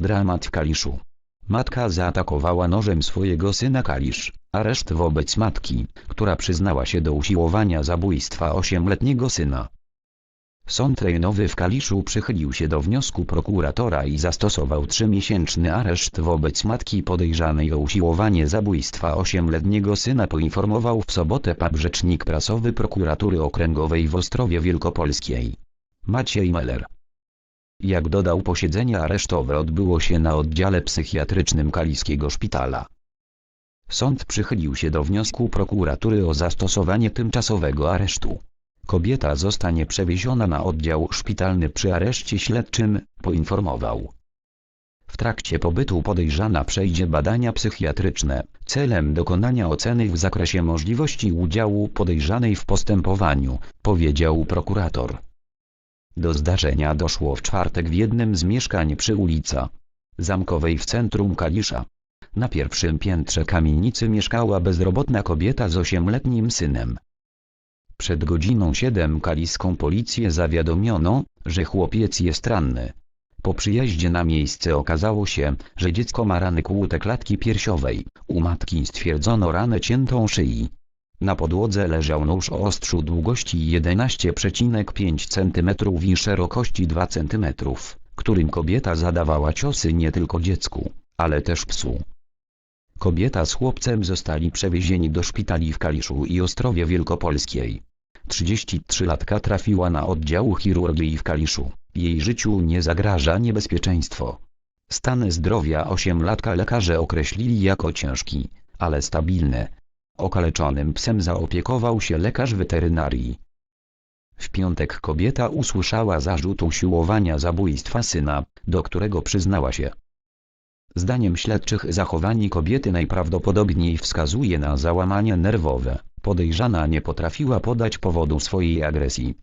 Dramat Kaliszu. Matka zaatakowała nożem swojego syna Kalisz. Areszt wobec matki, która przyznała się do usiłowania zabójstwa ośmioletniego syna. Sąd rejonowy w Kaliszu przychylił się do wniosku prokuratora i zastosował trzymiesięczny areszt wobec matki podejrzanej o usiłowanie zabójstwa ośmioletniego syna poinformował w sobotę PAP rzecznik prasowy prokuratury okręgowej w Ostrowie Wielkopolskiej. Maciej Meller. Jak dodał posiedzenie aresztowe odbyło się na oddziale psychiatrycznym Kaliskiego Szpitala. Sąd przychylił się do wniosku prokuratury o zastosowanie tymczasowego aresztu. Kobieta zostanie przewieziona na oddział szpitalny przy areszcie śledczym, poinformował. W trakcie pobytu podejrzana przejdzie badania psychiatryczne, celem dokonania oceny w zakresie możliwości udziału podejrzanej w postępowaniu, powiedział prokurator. Do zdarzenia doszło w czwartek w jednym z mieszkań przy ulica Zamkowej w centrum Kalisza. Na pierwszym piętrze kamienicy mieszkała bezrobotna kobieta z ośmioletnim synem. Przed godziną 7 kaliską policję zawiadomiono, że chłopiec jest ranny. Po przyjeździe na miejsce okazało się, że dziecko ma rany kłute klatki piersiowej. U matki stwierdzono ranę ciętą szyi. Na podłodze leżał nóż o ostrzu długości 11,5 cm i szerokości 2 cm, którym kobieta zadawała ciosy nie tylko dziecku, ale też psu. Kobieta z chłopcem zostali przewiezieni do szpitali w Kaliszu i Ostrowie Wielkopolskiej. 33-latka trafiła na oddział chirurgii w Kaliszu. Jej życiu nie zagraża niebezpieczeństwo. Stan zdrowia 8-latka lekarze określili jako ciężki, ale stabilny. Okaleczonym psem zaopiekował się lekarz weterynarii. W piątek kobieta usłyszała zarzut usiłowania zabójstwa syna, do którego przyznała się. Zdaniem śledczych zachowanie kobiety najprawdopodobniej wskazuje na załamanie nerwowe. Podejrzana nie potrafiła podać powodu swojej agresji.